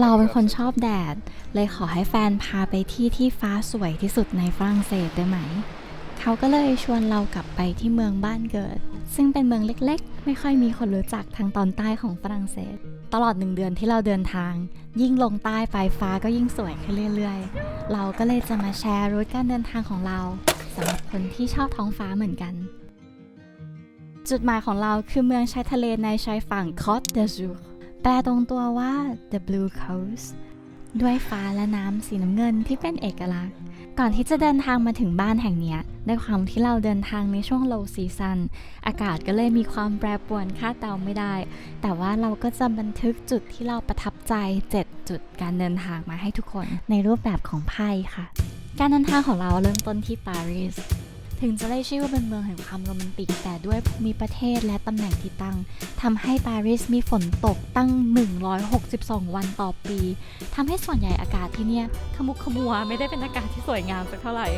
เราเป็นคนชอบแดด เลยขอให้แฟนพาไปที่ที่ฟ้าสวยที่สุดในฝรั่งเศสได้ไหม เขาก็เลยชวนเรากลับไปที่เมืองบ้านเกิด ซึ่งเป็นเมืองเล็กๆ ไม่ค่อยมีคนรู้จักทางตอนใต้ของฝรั่งเศส ตลอดหนึ่งเดือนที่เราเดินทาง ยิ่งลงใต้ไปฟ้าก็ยิ่งสวยขึ้นเรื่อยๆ เราก็เลยจะมาแชร์รูทการเดินทางของเราสำหรับคนที่ชอบท้องฟ้าเหมือนกัน จุดหมายของเราคือเมืองชายทะเลในชายฝั่ง Côte d'Azur แปลตรงตัวว่า the blue coast ด้วยฟ้าและน้ำสีน้ำเงินที่เป็นเอกลักษณ์ ก่อนที่จะเดินทางมาถึงบ้านแห่งนี้ยด้วยความที่เราเดินทางในช่วง low season อากาศก็เลยมีความแปรปรวนคาดเดาไม่ได้ แต่ว่าเราก็จะบันทึกจุดที่เราประทับใจ 7 จุดการเดินทางมาให้ทุกคนในรูปแบบของไพ่ค่ะ การเดินทางของเราเริ่มต้นที่ปารีส ถึงจะได้ชื่อว่าเป็นเมืองแห่งความโรแมนติก แต่ด้วยภูมิประเทศและตำแหน่งที่ตั้งทำให้ปารีสมีฝนตกตั้ง 162 วันต่อปีทำให้ส่วนใหญ่อากาศที่เนี่ยขมุกขมัวไม่ได้เป็นอากาศที่สวยงามสักเท่าไหร่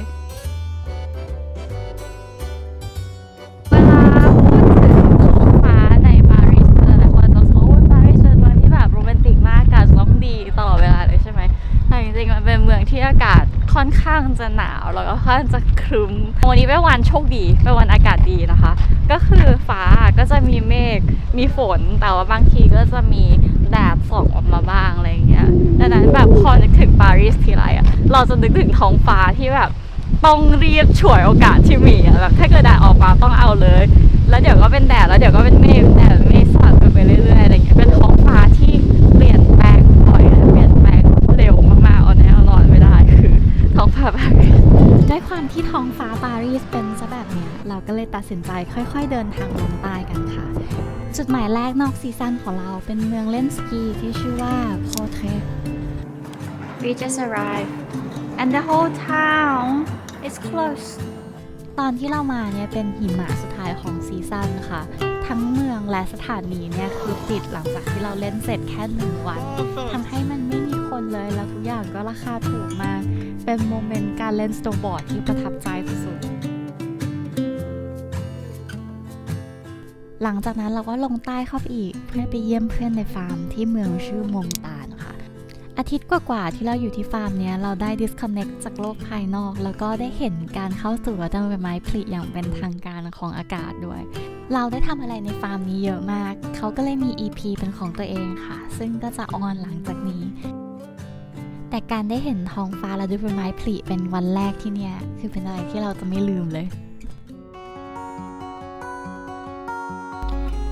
เวลาพูดถึงท้องฟ้าในปารีสหลายคนจะรู้ว่าปารีสเป็นเมืองที่แบบโรแมนติกมากอากาศดีตลอดเวลาเลยใช่ไหมแต่จริงๆมันเป็นเมืองที่อากาศค่อนข้างจะหนาว แล้วก็ค่อนจะครึ้มวันนี้เป็นวันโชคดีเป็นวันอากาศดีนะคะ ก็คือฟ้าก็จะมีเมฆมีฝนแต่ว่าบางทีก็จะมีแดดส่องออกมาบ้างอะไรอย่างเงี้ยดังนั้นแบบพอนึกถึงปารีสทีไรอะเราจะนึกถึงท้องฟ้าที่แบบต้องรีบฉวยโอกาสที่มีอะแบบถ้าเกิดแดดออกมาต้องเอาเลย แล้วเดี๋ยวก็เป็นแดดแล้วเดี๋ยวก็เป็นเมฆแดดเมฆ ตัดสินใจค่อย ๆ เดินทางลงใต้กันค่ะ จุดหมายแรกนอกซีซั่นของเราเป็นเมืองเล่นสกีที่ชื่อว่าโพเท We just arrived and the whole town is closed ตอนที่เรามาเนี่ยเป็นหิมะสุดท้ายของซีซั่นค่ะ ทั้งเมืองและสถานีเนี่ยคือปิดหลังจากที่เราเล่นเสร็จแค่หนึ่งวันทำให้มันไม่มีคนเลยแล้วทุกอย่างก็ราคาถูกมาก เป็นโมเมนต์การเล่นสโนว์บอร์ดที่ประทับใจสุดๆ หลังจากนั้นเราก็ลงใต้เข้าไปอีกเพื่อไปเยี่ยมเพื่อนในฟาร์มที่เมืองชื่อมงตานค่ะ อาทิตย์กว่าๆที่เราอยู่ที่ฟาร์มเนี้ยเราได้ disconnect จากโลกภายนอก แล้วก็ได้เห็นการเข้าสู่วัฏใบไม้ผลิอย่างเป็นทางการของอากาศด้วย เราได้ทำอะไรในฟาร์มนี้เยอะมาก เขาก็เลยมี EP เป็นของตัวเองค่ะ ซึ่งก็จะออนหลังจากนี้แต่การได้เห็นท้องฟ้าและดูใบไม้ผลิเป็นวันแรกที่เนี่ย คือเป็นอะไรที่เราจะไม่ลืมเลย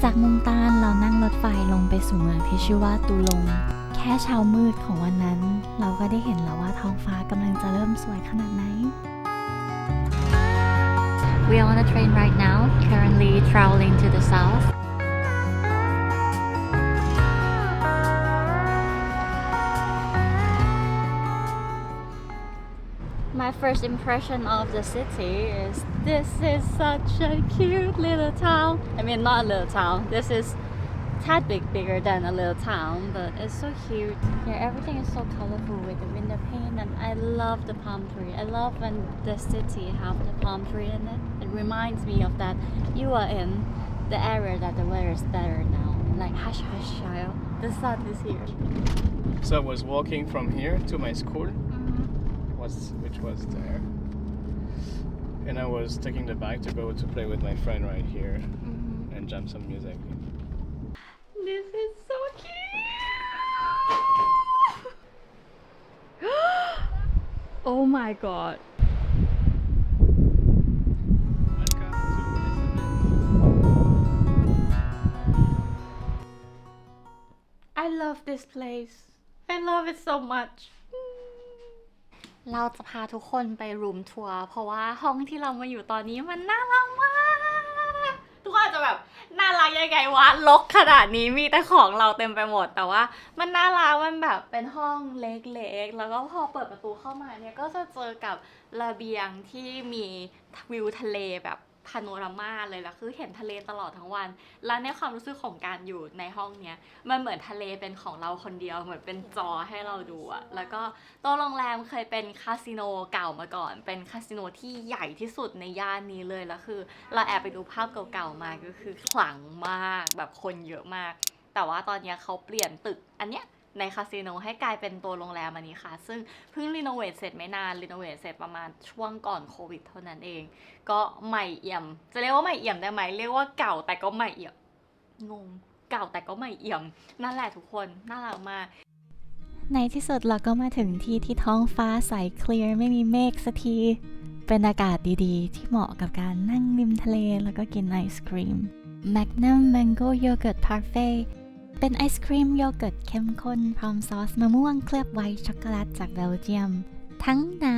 จากมุงตานเรานั่งรถไฟลงไปสู่เมืองที่ชื่อว่าตูลง แค่เช้ามืดของวันนั้น เราก็ได้เห็นแล้วว่าท้องฟ้ากำลังจะเริ่มสวยขนาดไหน We are on a train right now, currently traveling to the south. First impression of the city is this is such a cute little town. I mean, not a little town. This is tad bit bigger than a little town, but it's so cute. Yeah, everything is so colorful with the window pane, and I love the palm tree. I love when the city have the palm tree in it. It reminds me of that you are in the area that the weather is better now. Like hush hush child, the sun is here. So I was walking from here to my school, was which was there, and I was taking the bike to go to play with my friend right here mm-hmm. and jam some music. This is so cute. oh my god. I love this place I love it so much เราจะพาทุกคนไปรูมทัวร์เพราะว่าห้องที่เรามาอยู่ตอนนี้มันน่ารักมาก ทุกคนอาจจะแบบน่ารักยังไงวะลกขนาดนี้มีแต่ของเราเต็มไปหมด แต่ว่ามันน่ารักมันแบบเป็นห้องเล็กๆ แล้วก็พอเปิดประตูเข้ามาเนี่ยก็จะเจอกับระเบียงที่มีวิวทะเลแบบ พาโนรามาเลยแล้วคือเห็นทะเลตลอดทั้งวัน แล้วในความรู้สึกของการอยู่ในห้องเนี้ยมันเหมือนทะเลเป็นของเราคนเดียวเหมือนเป็นจอให้เราดูอะแล้วก็ตัวโรงแรมเคยเป็นคาสิโนเก่ามาก่อน เป็นคาสิโนที่ใหญ่ที่สุดในย่านนี้เลยแล้วคือ เราแอบไปดูภาพเก่าๆมาก็คือขลังมากแบบคนเยอะมาก แต่ว่าตอนนี้เขาเปลี่ยนตึกอันเนี้ย ในคาสิโนให้กลายเป็นตัวโรงแรมอันนี้ค่ะ ซึ่งเพิ่งรีโนเวทเสร็จไม่นานรีโนเวทเสร็จประมาณช่วงก่อนโควิดเท่านั้นเอง ก็ใหม่เอี่ยม จะเรียกว่าใหม่เอี่ยมได้ไหมเรียกว่าเก่าแต่ก็ใหม่เอี่ยมงงเก่าแต่ก็ใหม่เอี่ยม นั่นแหละทุกคนน่ารักมากในที่สุดเราก็มาถึงที่ที่ท้องฟ้าใสเคลียร์ไม่มีเมฆสักที เป็นอากาศดีๆ ที่เหมาะกับการนั่งริมทะเลแล้วก็กินไอศครีม Magnum Mango Yogurt Parfait เป็นไอศครีมโยเกิร์ตเข้มข้น พร้อมซอสมะม่วงเคลือบไวท์ช็อกโกแลตจากเบลเยียม ทั้งหนา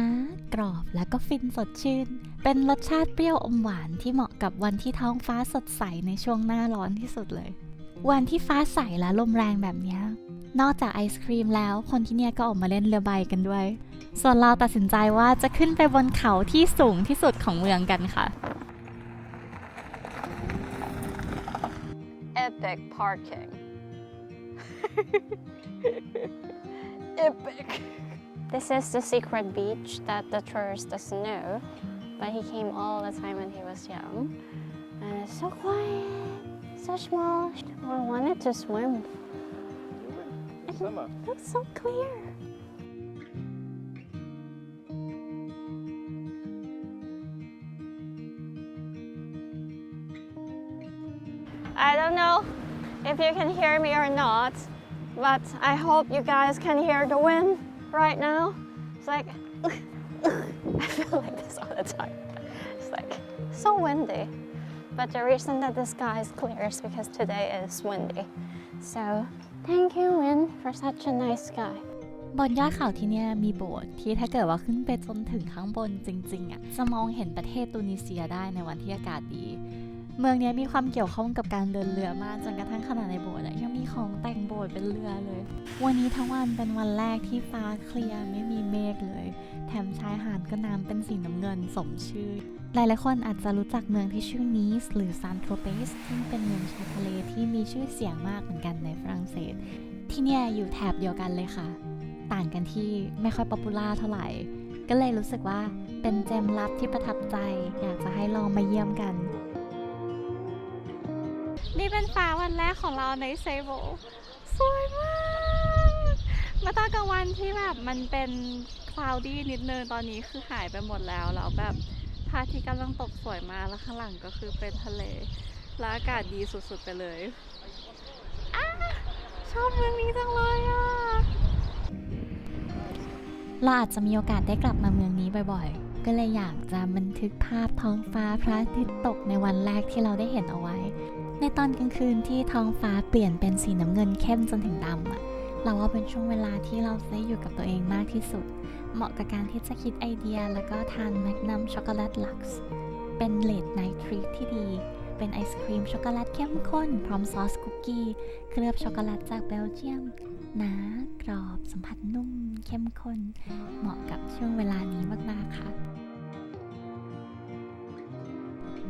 กรอบแล้วก็ฟินสดชื่น เป็นรสชาติเปรี้ยวอมหวานที่เหมาะกับวันที่ท้องฟ้าสดใสในช่วงหน้าร้อนที่สุดเลย วันที่ฟ้าใสและลมแรงแบบนี้นอกจากไอศครีมแล้ว คนที่เนี่ยก็ออกมาเล่นเรือใบกันด้วย ส่วนเราตัดสินใจว่าจะขึ้นไปบนเขาที่สูงที่สุดของเมืองกันค่ะ epic parking. Epic. This is the secret beach that the tourist doesn't know, but he came all the time when he was young. And it's so quiet, so small. I wanted to swim. Summer. It looks so clear. if you can hear me or not, but I hope you guys can hear the wind right now. It's like, I feel like this all the time. It's like so windy. But the reason that the sky is clear is because today is windy. So thank you, wind, for such a nice sky. บนยอดเขาที่เนี่ยมีโบสถ์ที่ถ้าเกิดว่าขึ้นไปจนถึงข้างบนจริงๆอ่ะจะมองเห็นประเทศตูนิเซียได้ในวันที่อากาศดี เมืองนี้มีความเกี่ยวข้องกับการเดินเรือมากจนกระทั่งขนาดในโบสถ์ยังมีของแต่งโบสถ์เป็นเรือเลย วันนี้ทั้งวันเป็นวันแรกที่ฟ้าเคลียร์ไม่มีเมฆเลย แถมชายหาดก็น้ำเป็นสีน้ำเงินสมชื่อ หลายๆคนอาจจะรู้จักเมืองที่ชื่อนีสหรือซานโทเปสซึ่งเป็นเมืองชายทะเลที่มีชื่อเสียงมากเหมือนกันในฝรั่งเศส ที่เนี่ยอยู่แถบเดียวกันเลยค่ะ ต่างกันที่ไม่ค่อยป๊อปปูล่าเท่าไหร่ ก็เลยรู้สึกว่าเป็นเจมลับที่ประทับใจ อยากจะให้ลองมาเยี่ยมกัน นี่เป็นฟ้าวันแรกของเราในเซโบสวยมากมาตอนกลางวันที่แบบมันเป็นคลาวดี้นิดนึงตอนนี้คือหายไปหมดแล้วแล้วแบบพระอาทิตย์กำลังตกสวยมากแล้วข้างหลังก็คือเป็นทะเล แล้วอากาศดีสุดๆไปเลยอชอบเมืองนี้จังเลยอะเราอาจจะมีโอกาสได้กลับมาเมืองนี้บ่อยๆ ก็เลยอยากจะบันทึกภาพท้องฟ้าพระอาทิตย์ตกในวันแรกที่เราได้เห็นเอาไว้ ในตอนกลางคืนที่ท้องฟ้าเปลี่ยนเป็นสีน้ำเงินเข้มจนถึงดำอะเราว่าเป็นช่วงเวลาที่เราได้อยู่กับตัวเองมากที่สุด เหมาะกับการที่จะคิดไอเดียแล้วก็ทานแมกนัมช็อกโกแลตลักซ์เป็นเลดไนท์ทรีทที่ดี เป็นไอศครีมช็อกโกแลตเข้มข้น พร้อมซอสคุกกี้ เคลือบช็อกโกแลตจากเบลเยียมหนากรอบสัมผัสนุ่มเข้มข้น เหมาะกับช่วงเวลานี้มากๆค่ะ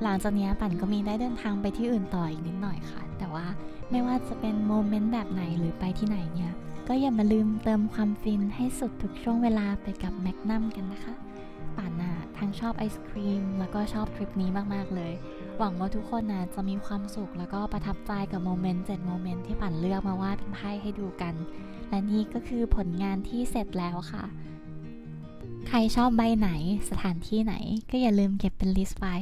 หลังจากนี้ปั่นก็มีได้เดินทางไปที่อื่นต่ออีกนิดหน่อยค่ะ แต่ว่าไม่ว่าจะเป็นโมเมนต์แบบไหนหรือไปที่ไหนเนี่ย ก็อย่ามาลืมเติมความฟินให้สุดทุกช่วงเวลาไปกับแมกนัมกันนะคะ ป่านน่ะทั้งชอบไอศครีม แล้วก็ชอบทริปนี้มากๆเลย หวังว่าทุกคนน่ะจะมีความสุขแล้วก็ประทับใจกับโมเมนต์เจ็ดโมเมนต์ที่ปั่นเลือกมาวาดเป็นไพ่ให้ดูกัน และนี่ก็คือผลงานที่เสร็จแล้วค่ะใครชอบใบไหนสถานที่ไหนก็อย่าลืมเก็บเป็นลิสต์ไว้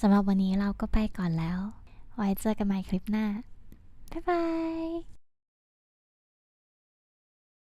สำหรับวันนี้เราก็ไปก่อนแล้ว ไว้เจอกันใหม่คลิปหน้า บ๊ายบาย